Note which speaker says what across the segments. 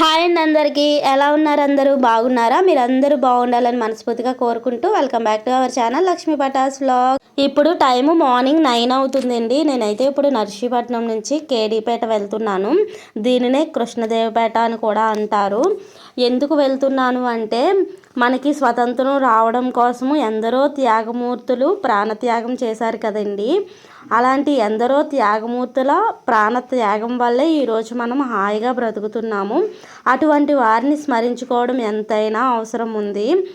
Speaker 1: Hi అండి అందరికీ. ఎలా ఉన్నారు అందరూ? బాగున్నారా? మీరు అందరూ బాగుండాలని మనస్ఫూర్తిగా కోరుకుంటూ welcome back to our channel Lakshmi Patas vlog. ఇప్పుడు టైము మార్నింగ్ నైన్ అవుతుందండి. నేనైతే ఇప్పుడు నర్సీపట్నం నుంచి కేడీపేట వెళ్తున్నాను. దీనినే కృష్ణదేవపేట అని కూడా అంటారు. ఎందుకు వెళ్తున్నాను అంటే మనకి స్వతంత్రం రావడం కోసము ఎందరో త్యాగమూర్తులు ప్రాణత్యాగం చేశారు కదండి. అలాంటి ఎందరో త్యాగమూర్తుల ప్రాణ త్యాగం వల్లే ఈరోజు మనం హాయిగా బ్రతుకుతున్నాము. అటువంటి వారిని స్మరించుకోవడం ఎంతైనా అవసరం ఉంది.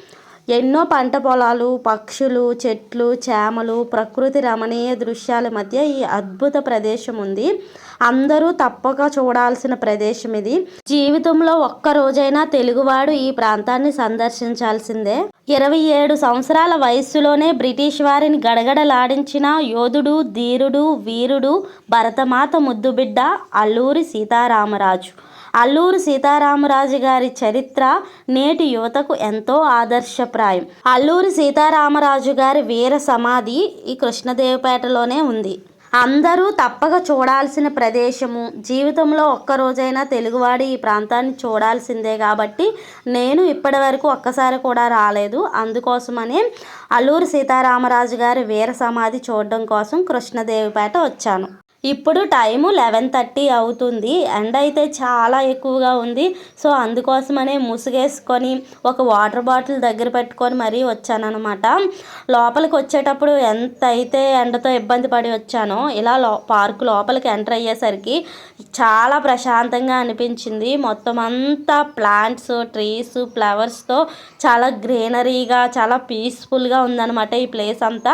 Speaker 1: ఎన్నో పంట పొలాలు పక్షులు చెట్లు చేమలు ప్రకృతి రమణీయ దృశ్యాల మధ్య ఈ అద్భుత ప్రదేశం ఉంది. అందరూ తప్పక చూడాల్సిన ప్రదేశం ఇది. జీవితంలో ఒక్క రోజైనా తెలుగువాడు ఈ ప్రాంతాన్ని సందర్శించాల్సిందే. ఇరవై ఏడు సంవత్సరాల వయస్సులోనే బ్రిటిష్ వారిని గడగడలాడించిన యోధుడు ధీరుడు వీరుడు భరతమాత ముద్దుబిడ్డ అల్లూరి సీతారామరాజు. అల్లూరు సీతారామరాజు గారి చరిత్ర నేటి యువతకు ఎంతో ఆదర్శప్రాయం. అల్లూరి సీతారామరాజు గారి వీర సమాధి ఈ కృష్ణదేవపేటలోనే ఉంది. అందరూ తప్పక చూడాల్సిన ప్రదేశము. జీవితంలో ఒక్కరోజైనా తెలుగువాడి ఈ ప్రాంతాన్ని చూడాల్సిందే కాబట్టి నేను ఇప్పటి వరకు ఒక్కసారి కూడా రాలేదు. అందుకోసమనే అల్లూరి సీతారామరాజు గారి వీర సమాధి చూడడం కోసం కృష్ణదేవిపేట వచ్చాను. ఇప్పుడు టైము లెవెన్ థర్టీ అవుతుంది. ఎండ అయితే చాలా ఎక్కువగా ఉంది. సో అందుకోసమనే ముసుగేసుకొని ఒక వాటర్ బాటిల్ దగ్గర పెట్టుకొని మరీ వచ్చానమాట లోపలికి వచ్చేటప్పుడు ఎంత అయితే ఎండతో ఇబ్బంది పడి వచ్చానో ఇలా లో పార్క్ లోపలికి ఎంటర్ అయ్యేసరికి చాలా ప్రశాంతంగా అనిపించింది. మొత్తం అంతా ప్లాంట్స్ ట్రీస్ ఫ్లవర్స్తో చాలా గ్రీనరీగా చాలా పీస్ఫుల్గా ఉందన్నమాట ఈ ప్లేస్ అంతా.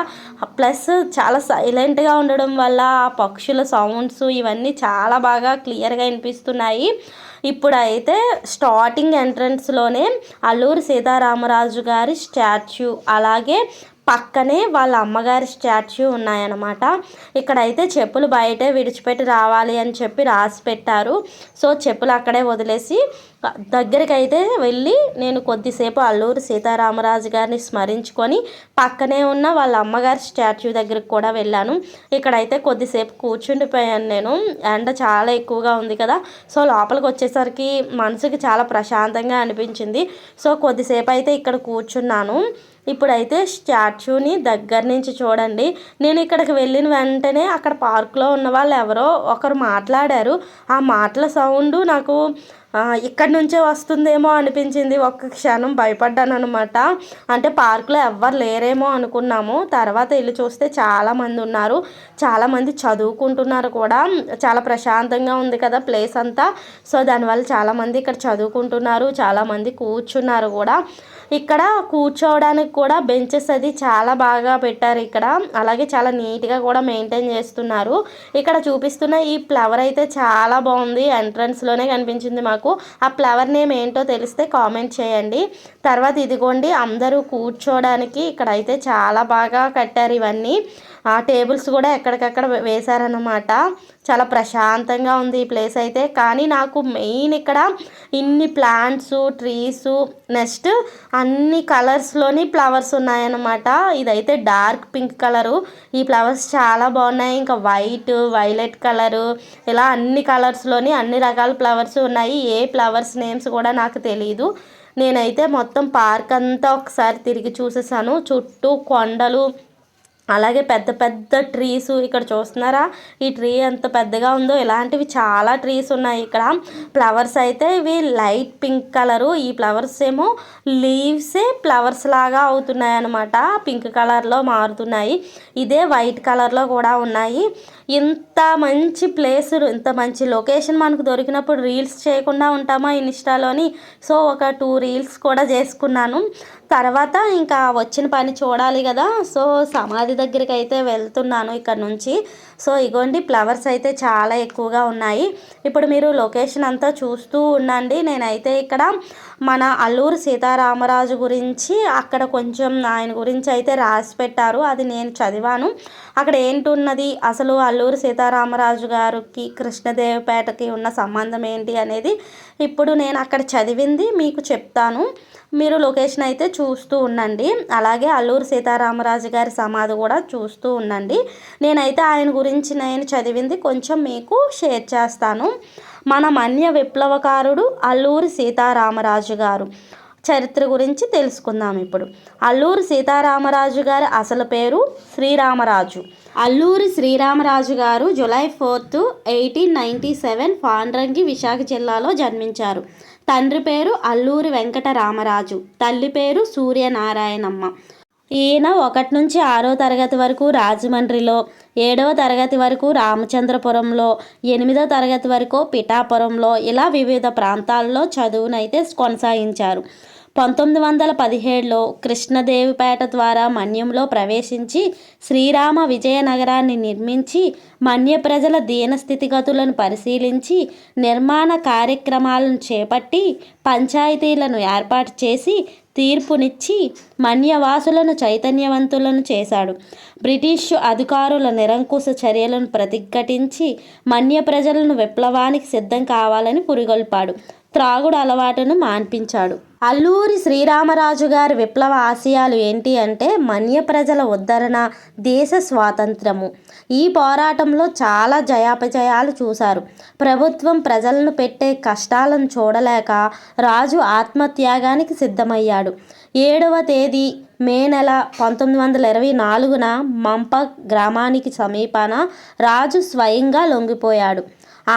Speaker 1: ప్లస్ చాలా సైలెంట్గా ఉండడం వల్ల ఆ పక్షులు సౌండ్స్ ఇవన్నీ చాలా బాగా క్లియర్గా వినిపిస్తున్నాయి. ఇప్పుడైతే స్టార్టింగ్ ఎంట్రన్స్లోనే అల్లూరి సీతారామరాజు గారి స్టాచ్యూ అలాగే పక్కనే వాళ్ళ అమ్మగారి స్టాచ్యూ ఉన్నాయన్నమాట. ఇక్కడైతే చెప్పులు బయటే విడిచిపెట్టి రావాలి అని చెప్పి రాసి పెట్టారు. సో చెప్పులు అక్కడే వదిలేసి దగ్గరికి అయితే వెళ్ళి నేను కొద్దిసేపు అల్లూరి సీతారామరాజు గారిని స్మరించుకొని పక్కనే ఉన్న వాళ్ళ అమ్మగారి స్టాచ్యూ దగ్గరికి కూడా వెళ్ళాను. ఇక్కడైతే కొద్దిసేపు కూర్చుండిపోయాను నేను. ఎండ చాలా ఎక్కువగా ఉంది కదా. సో లోపలికి వచ్చేసరికి మనసుకి చాలా ప్రశాంతంగా అనిపించింది. సో కొద్దిసేపు అయితే ఇక్కడ కూర్చున్నాను. ఇప్పుడైతే స్టాచ్యూని దగ్గర నుంచి చూడండి. నేను ఇక్కడికి వెళ్ళిన వెంటనే అక్కడ పార్క్లో ఉన్న వాళ్ళు ఎవరో ఒకరు మాట్లాడారు. ఆ మాటల సౌండ్ నాకు ఇక్కడి నుంచే వస్తుందేమో అనిపించింది. ఒక్క క్షణం భయపడ్డాను అనమాట అంటే పార్కులో ఎవ్వరు లేరేమో అనుకున్నాము. తర్వాత వెళ్ళి చూస్తే చాలామంది ఉన్నారు. చాలామంది చదువుకుంటున్నారు కూడా. చాలా ప్రశాంతంగా ఉంది కదా ప్లేస్ అంతా. సో దానివల్ల చాలామంది ఇక్కడ చదువుకుంటున్నారు. చాలామంది కూర్చున్నారు కూడా. ఇక్కడ కూర్చోవడానికి కూడా బెంచెస్ అది చాలా బాగా పెట్టారు ఇక్కడ. అలాగే చాలా నీట్గా కూడా మెయింటైన్ చేస్తున్నారు. ఇక్కడ చూపిస్తున్న ఈ ఫ్లవర్ అయితే చాలా బాగుంది. ఎంట్రన్స్లోనే కనిపించింది మాకు. ఆ ఫ్లవర్ నేమ్ ఏంటో తెలిస్తే కామెంట్ చేయండి. తర్వాత ఇదిగోండి అందరూ కూర్చోడానికి ఇక్కడ అయితే చాలా బాగా కట్టారు ఇవన్నీ. ఆ టేబుల్స్ కూడా ఎక్కడికక్కడ వేశారనమాట చాలా ప్రశాంతంగా ఉంది ఈ ప్లేస్ అయితే. కానీ నాకు మెయిన్ ఇక్కడ ఇన్ని ప్లాంట్స్ ట్రీస్ నెక్స్ట్ అన్ని కలర్స్లోని ఫ్లవర్స్ ఉన్నాయన్నమాట. ఇదైతే డార్క్ పింక్ కలరు. ఈ ఫ్లవర్స్ చాలా బాగున్నాయి. ఇంకా వైట్ వైలెట్ కలరు ఇలా అన్ని కలర్స్లోని అన్ని రకాల ఫ్లవర్స్ ఉన్నాయి. ఏ ఫ్లవర్స్ నేమ్స్ కూడా నాకు తెలియదు నేనైతే మొత్తం పార్క్ అంతా ఒకసారి తిరిగి చూసేసాను. చుట్టూ కొండలు అలాగే పెద్ద పెద్ద ట్రీస్ ఇక్కడ చూస్తున్నారా? ఈ ట్రీ ఎంత పెద్దగా ఉందో ఇలాంటివి చాలా ట్రీస్ ఉన్నాయి ఇక్కడ. ఫ్లవర్స్ అయితే ఇవి లైట్ పింక్ కలరు ఈ ఫ్లవర్స్ ఏమో లీవ్సే ఫ్లవర్స్ లాగా అవుతున్నాయి అనమాట పింక్ కలర్లో మారుతున్నాయి. ఇదే వైట్ కలర్లో కూడా ఉన్నాయి. ఇంత మంచి ప్లేస్ ఇంత మంచి లొకేషన్ మనకు దొరికినప్పుడు రీల్స్ చేయకుండా ఉంటామా ఇన్స్టాలోని సో ఒక టూ రీల్స్ కూడా చేసుకున్నాను. తర్వాత ఇంకా వచ్చిన పని చూడాలి కదా. సో సమాధి దగ్గరికి అయితే వెళ్తున్నాను ఇక్కడ నుంచి. సో ఇగోండి ఫ్లవర్స్ అయితే చాలా ఎక్కువగా ఉన్నాయి. ఇప్పుడు మీరు లొకేషన్ అంతా చూస్తూ ఉండండి. నేనైతే ఇక్కడ మన అల్లూరు సీతారామరాజు గురించి అక్కడ కొంచెం ఆయన గురించి అయితే రాసి పెట్టారు. అది నేను చదివాను. అక్కడ ఏంటున్నది? అసలు అల్లూరు సీతారామరాజు గారికి కృష్ణదేవపేటకి ఉన్న సంబంధం ఏంటి అనేది ఇప్పుడు నేను అక్కడ చదివింది మీకు చెప్తాను. మీరు లొకేషన్ అయితే చూస్తూ ఉండండి. అలాగే అల్లూరు సీతారామరాజు గారి సమాధి కూడా చూస్తూ ఉండండి. నేనైతే ఆయన గురించి నేను చదివింది కొంచెం మీకు షేర్ చేస్తాను. మన మన్య విప్లవకారుడు అల్లూరి సీతారామరాజు గారు. చరిత్ర గురించి తెలుసుకుందాం ఇప్పుడు. అల్లూరి సీతారామరాజు గారి అసలు పేరు శ్రీరామరాజు. అల్లూరి శ్రీరామరాజు గారు July fourth eighteen ninety seven Pandrangi Visakha జిల్లాలో జన్మించారు. తండ్రి పేరు అల్లూరి వెంకటరామరాజు. తల్లి పేరు సూర్యనారాయణమ్మ. ఈయన ఒకటి నుంచి ఆరో తరగతి వరకు రాజమండ్రిలో ఏడవ తరగతి వరకు రామచంద్రపురంలో ఎనిమిదో తరగతి వరకు పిఠాపురంలో ఇలా వివిధ ప్రాంతాల్లో చదువునైతే కొనసాగించారు. పంతొమ్మిది వందల పదిహేడులో కృష్ణదేవిపేట ద్వారా మన్యంలో ప్రవేశించి శ్రీరామ విజయనగరాన్ని నిర్మించి మన్య ప్రజల దీన స్థితిగతులను పరిశీలించి నిర్మాణ కార్యక్రమాలను చేపట్టి పంచాయతీలను ఏర్పాటు చేసి తీర్పునిచ్చి మన్యవాసులను చైతన్యవంతులను చేశాడు. బ్రిటిష్ అధికారుల నిరంకుశ చర్యలను ప్రతిఘటించి మన్య ప్రజలను విప్లవానికి సిద్ధం కావాలని పురిగొల్పాడు. త్రాగుడు అలవాటును మాన్పించాడు. అల్లూరి శ్రీరామరాజు గారి విప్లవ ఆశయాలు ఏంటి అంటే మన్య ప్రజల ఉద్ధరణ దేశ స్వాతంత్రము. ఈ పోరాటంలో చాలా జయాపజయాలు చూశారు. ప్రభుత్వం ప్రజలను పెట్టే కష్టాలను చూడలేక రాజు ఆత్మత్యాగానికి సిద్ధమయ్యాడు. ఏడవ తేదీ మే నెల పంతొమ్మిది వందల ఇరవై నాలుగున మంప గ్రామానికి సమీపాన రాజు స్వయంగా లొంగిపోయాడు.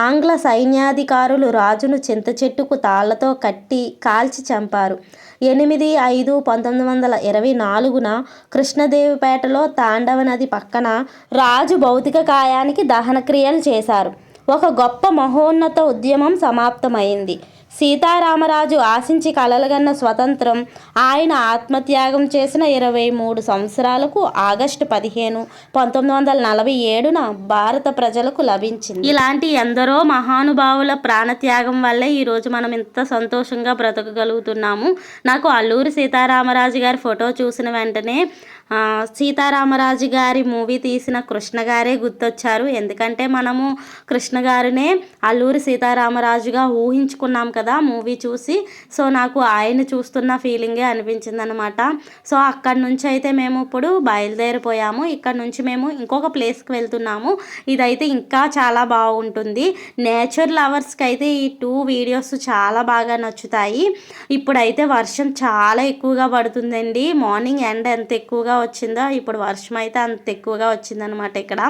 Speaker 1: ఆంగ్ల సైన్యాధికారులు రాజును చింత చెట్టుకు తాళ్ళతో కట్టి కాల్చి చంపారు. ఎనిమిది ఐదు పంతొమ్మిది వందల ఇరవై నాలుగున కృష్ణదేవిపేటలో తాండవ నది పక్కన రాజు భౌతిక కాయానికి దహనక్రియలు చేశారు. ఒక గొప్ప మహోన్నత ఉద్యమం సమాప్తమైంది. సీతారామరాజు ఆశించి కలలుగన్న స్వతంత్రం ఆయన ఆత్మత్యాగం చేసిన ఇరవై మూడు సంవత్సరాలకు ఆగస్టు పదిహేను పంతొమ్మిది వందల నలభై ఏడున భారత ప్రజలకు లభించింది. ఇలాంటి ఎందరో మహానుభావుల ప్రాణత్యాగం వల్లే ఈరోజు మనం ఇంత సంతోషంగా బ్రతకగలుగుతున్నాము. నాకు అల్లూరి సీతారామరాజు గారి ఫోటో చూసిన వెంటనే సీతారామరాజు గారి మూవీ తీసిన కృష్ణ గారే గుర్తొచ్చారు. ఎందుకంటే మనము కృష్ణ గారినే అల్లూరి సీతారామరాజుగా ఊహించుకున్నాం కదా మూవీ చూసి. సో నాకు ఆయన చూస్తున్న ఫీలింగే అనిపించింది అనమాట సో అక్కడి నుంచి అయితే మేము ఇప్పుడు బయలుదేరిపోయాము. ఇక్కడ నుంచి మేము ఇంకొక ప్లేస్కి వెళ్తున్నాము. ఇదైతే ఇంకా చాలా బాగుంటుంది. నేచర్ లవర్స్కి అయితే ఈ టూ వీడియోస్ చాలా బాగా నచ్చుతాయి. ఇప్పుడైతే వర్షం చాలా ఎక్కువగా పడుతుందండి. మార్నింగ్ ఎండ ఎంత ఎక్కువగా ఎక్కువగా వచ్చిందో ఇప్పుడు వర్షం అయితే అంత ఎక్కువగా వచ్చిందనమాట ఇక్కడ.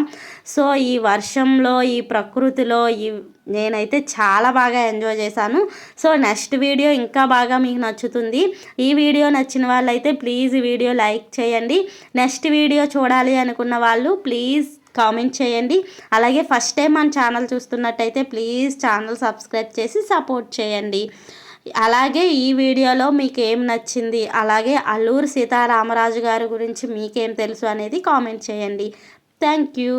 Speaker 1: సో ఈ వర్షంలో ఈ ప్రకృతిలో ఈ నేనైతే చాలా బాగా ఎంజాయ్ చేశాను. సో నెక్స్ట్ వీడియో ఇంకా బాగా మీకు నచ్చుతుంది. ఈ వీడియో నచ్చిన వాళ్ళైతే ప్లీజ్ ఈ వీడియో లైక్ చేయండి. నెక్స్ట్ వీడియో చూడాలి అనుకున్న వాళ్ళు ప్లీజ్ కామెంట్ చేయండి. అలాగే ఫస్ట్ టైం మన ఛానల్ చూస్తున్నట్టయితే ప్లీజ్ ఛానల్ సబ్స్క్రైబ్ చేసి సపోర్ట్ చేయండి. అలాగే ఈ వీడియోలో మీకు ఏం నచ్చింది? అలాగే అల్లూరు సీతారామరాజు గారి గురించి మీకేం తెలుసు అనేది కామెంట్ చేయండి. Thank you.